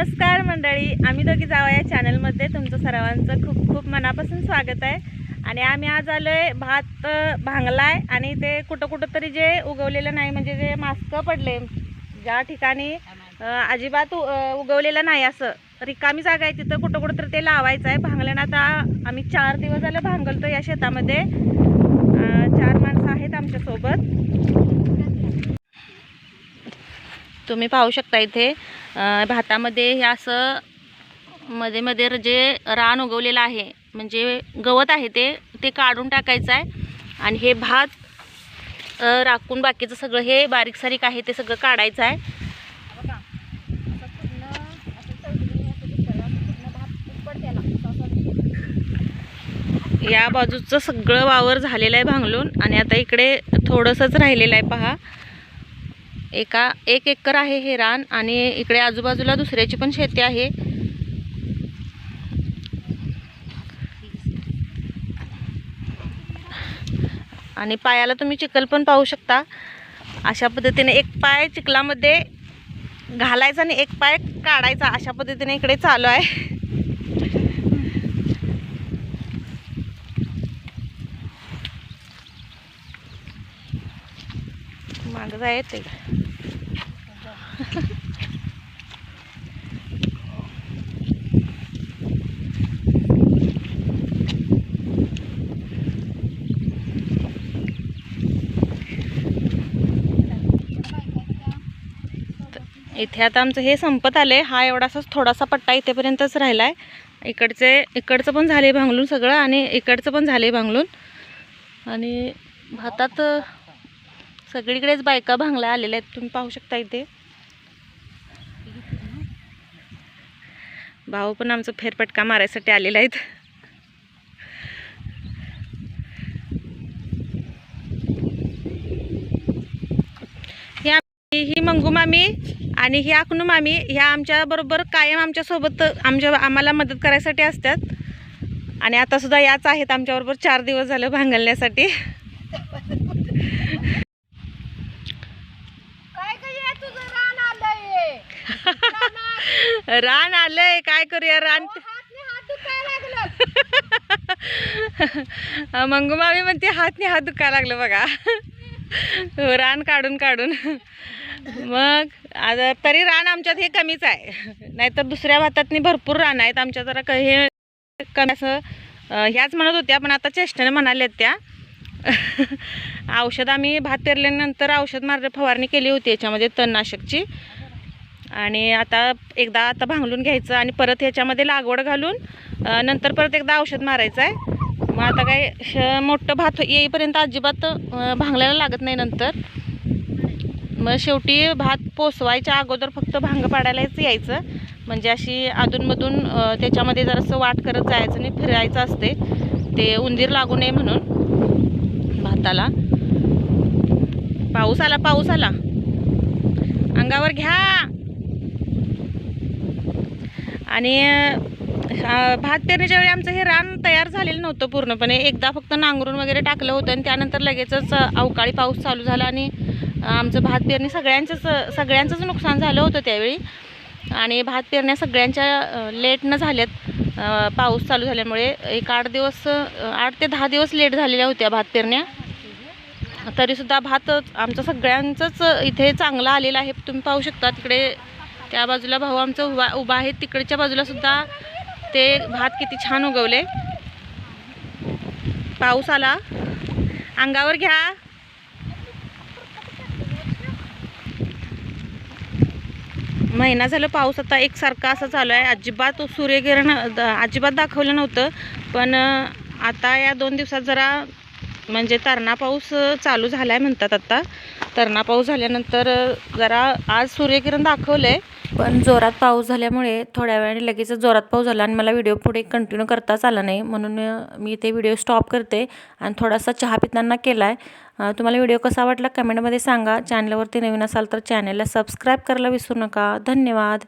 नमस्कार मंडळी आम्ही दोघी जावा या चॅनलमध्ये तुमचं सर्वांचं खूप खूप मनापासून स्वागत आहे. आणि आम्ही आज आलो आहे भात भांगला आहे आणि ते कुठं कुठं तरी जे उगवलेलं नाही म्हणजे जे मास्क पडले ज्या ठिकाणी अजिबात उ- उगवलेलं नाही असं. रिकामी जागा आहे तिथं कुठं कुठं तरी ते लावायचं आहे. भांगल्यानं आता आम्ही चार दिवस झालं भांगलतो या शेतामध्ये. चार माणसं आहेत आमच्यासोबत. तुम्ही पाहू शकता इथे भातामध्ये हे असं मध्ये मध्ये जे रान उगवलेलं आहे म्हणजे गवत आहे ते ते काढून टाकायचं आहे आणि हे भात राखून बाकीचं सगळं हे बारीक सारीक आहे ते सगळं काढायचं आहे. या बाजूचं सगळं वावर झालेलं आहे भांगलून आणि आता इकडे थोडंसंच राहिलेलं आहे पहा. एका एक एकर आहे हे रान आणि इकडे आजूबाजूला दुसऱ्याची पण शेती आहे. आणि पायाला तुम्ही चिखल पण पाहू शकता. अशा पद्धतीने एक पाय चिखलामध्ये घालायचा आणि एक पाय काढायचा. अशा पद्धतीने इकडे चालू आहे. मागं इथे आता आमचं हे संपत आले हा एवढासाच थोडासा पट्टा इथेपर्यंतच राहिला आहे इकडचे इकडचं पण झाले भांगलून सगळं आणि इकडचं पण झाले भांगलून. आणि भातात सगळीकडेच बायका भांगला आलेल्या आहेत. तुम्ही पाहू शकता इथे. भाऊ पण आमचं फेरपटका मारायसाठी आलेला आहेत. ही ही मंगू मामी आणि ही आखनू मामी ह्या आमच्याबरोबर कायम आमच्यासोबत आमच्या आम्हाला मदत करायसाठी असतात. आणि आतासुद्धा याच आहेत आमच्याबरोबर चार दिवस झालं भांगलण्यासाठी काय काय तुझं रान आलंय रान आलंय काय करूया रान? मंगू मामी म्हणते हातने हात दुखायला लागलं बघा. हो, रान काढून काढून. मग आता तरी रान आमच्यात हे कमीच आहे. नाहीतर दुसऱ्या भातातनी भरपूर रान आहेत. आमच्या जरा क- हे कमी असं ह्याच म्हणत होत्या पण आता चेष्टेने म्हणाल्यात त्या. औषध आम्ही भात पेरल्यानंतर औषध मार फवारणी केली होती याच्यामध्ये तणनाशकची. आणि आता एकदा आता भांगलून घ्यायचं आणि परत ह्याच्यामध्ये लागवड घालून नंतर परत एकदा औषध मारायचं आहे. मग आता काय श मोठं भात येईपर्यंत अजिबात भांगल्याला लागत नाही नंतर. मग शेवटी भात पोसवायच्या अगोदर फक्त भांग पाडायलाच यायचं. म्हणजे अशी अधूनमधून त्याच्यामध्ये जरासं वाट करत जायचं आणि फिरायचं असते. ते उंदीर लागू नये म्हणून भाताला. पाऊस आला पाऊस आला. अंगावर घ्या! आणि भात पेरणीच्या वेळी आमचं हे रान तयार झालेलं नव्हतं पूर्णपणे. एकदा फक्त नांगरून वगैरे टाकलं होतं आणि त्यानंतर लगेचच अवकाळी पाऊस चालू झाला आणि आमचं भात पेरणी सगळ्यांचंच सगळ्यांचंच नुकसान झालं होतं त्यावेळी. आणि भात पेरण्या सगळ्यांच्या लेटनं झाल्यात. पाऊस चालू झाल्यामुळे एक आठ दिवस आठ ते दहा दिवस लेट झालेल्या होत्या भात पेरण्या. तरीसुद्धा भात आमचं सगळ्यांचंच इथे चांगला आलेला आहे. तुम्ही पाहू शकता तिकडे त्या बाजूला भाऊ आमचं उभा उभा आहे. तिकडच्या बाजूलासुद्धा ते भात किती छान उगवले. पाऊस आला. अंगावर घ्या. महिना झालं पाऊस आता एकसारखा असं चालू आहे. अजिबात सूर्यकिरण द- अजिबात दाखवलं नव्हतं. पण आता या दोन दिवसात जरा म्हणजे तरणा पाऊस चालू झाला आहे म्हणतात आता. तरणा पाऊस झाल्यानंतर जरा आज सूर्यकिरण दाखवलं आहे पण जोरात पाऊस झाल्यामुळे थोड्या वेळाने लगेच जोरात पाऊस झाला आणि मला व्हिडिओ पुढे कंटिन्यू करताच आला नाही. म्हणून मी ते व्हिडिओ स्टॉप करते आणि थोडासा चहा पिताना केला आहे तुम्हाला व्हिडिओ कसा वाटला कमेंटमध्ये सांगा. चॅनलवरती नवीन असाल तर चॅनलला सबस्क्राईब करायला विसरू नका. धन्यवाद.